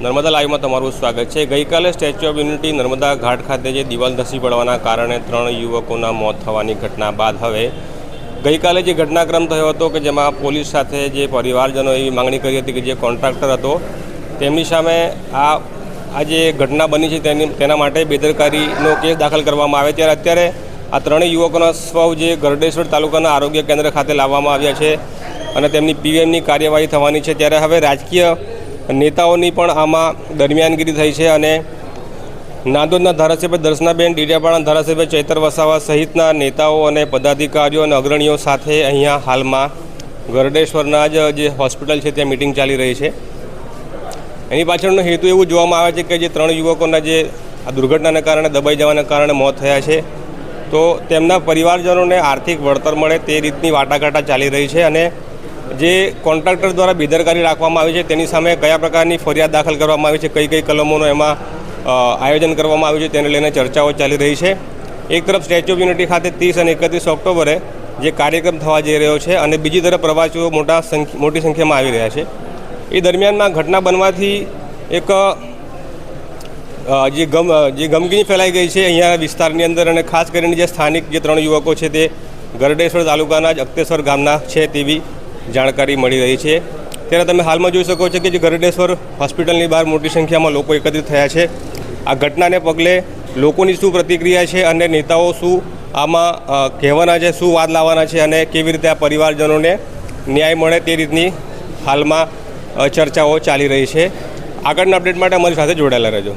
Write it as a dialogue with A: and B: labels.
A: નર્મદા લાઈવમાં તમારું સ્વાગત છે. ગઈકાલે સ્ટેચ્યુ ઓફ યુનિટી નર્મદા ઘાટ ખાતે જે દિવાલ ધસી પડવાના કારણે ત્રણ યુવકોના મોત થવાની ઘટના બાદ હવે ગઈકાલે જે ઘટનાક્રમ થયો હતો કે જેમાં પોલીસ સાથે જે પરિવારજનો એવી માંગણી કરી હતી કે જે કોન્ટ્રાક્ટર હતો, તેમની સામે આ આ જે ઘટના બની છે તેની, તેના માટે બેદરકારીનો કેસ દાખલ કરવામાં આવે ત્યારે અત્યારે આ ત્રણેય યુવકોના સ્વવ જે ગરડેશ્વર તાલુકાના આરોગ્ય કેન્દ્ર ખાતે લાવવામાં આવ્યા છે અને તેમની પીએમની કાર્યવાહી થવાની છે. ત્યારે હવે રાજકીય નેતાઓની પણ આમાં દરમિયાનગીરી થઈ છે અને નાંદોદના ધારાસભ્ય દર્શનાબેન ડીડિયાપાડા ધારાસભ્ય ચૈતર વસાવા સહિતના નેતાઓ અને પદાધિકારીઓ અને અગ્રણીઓ સાથે અહીંયા હાલમાં ગરડેશ્વરના જ જે હોસ્પિટલ છે ત્યાં મિટિંગ ચાલી રહી છે. એની પાછળનો હેતુ એવું જોવામાં આવે છે કે જે ત્રણ યુવકોના જે આ દુર્ઘટનાને કારણે દબાઈ જવાના કારણે મોત થયા છે, તો તેમના પરિવારજનોને આર્થિક વળતર મળે તે રીતની વાટાઘાટા ચાલી રહી છે અને જે કોન્ટ્રાક્ટર દ્વારા બેદરકારી રાખવામાં આવી છે, તેની સામે કયા પ્રકારની ફરિયાદ દાખલ કરવામાં આવી છે, કઈ કઈ કલમોનું એમાં આયોજન કરવામાં આવ્યું છે, તેને લઈને ચર્ચાઓ ચાલી રહી છે. એક તરફ સ્ટેચ્યુ ઓફ યુનિટી ખાતે ત્રીસ અને એકત્રીસ ઓક્ટોબરે જે કાર્યક્રમ થવા જઈ રહ્યો છે અને બીજી તરફ પ્રવાસીઓ મોટા મોટી સંખ્યામાં આવી રહ્યા છે. એ દરમિયાનમાં ઘટના બનવાથી એક જે ગમ જે ગમગીની ફેલાઈ ગઈ છે અહીંયા વિસ્તારની અંદર અને ખાસ કરીને જે સ્થાનિક જે ત્રણ યુવકો છે તે ગરડેશ્વર તાલુકાના જ અક્તેશ્વર ગામના છે તેવી જાણકારી મળી રહી છે. ત્યારે તમે હાલમાં જોઈ શકો છો કે જે ગરડેશ્વર હોસ્પિટલની બહાર મોટી સંખ્યામાં લોકો એકત્રિત થયા છે. આ ઘટનાને પગલે લોકોની શું પ્રતિક્રિયા છે અને નેતાઓ શું આમાં કહેવાના છે, શું વાદ લાવવાના છે અને કેવી રીતે આ પરિવારજનોને ન્યાય મળે તે રીતની હાલમાં ચર્ચાઓ ચાલી રહી છે. આગળના અપડેટ માટે અમારી સાથે જોડાયેલા રહેજો.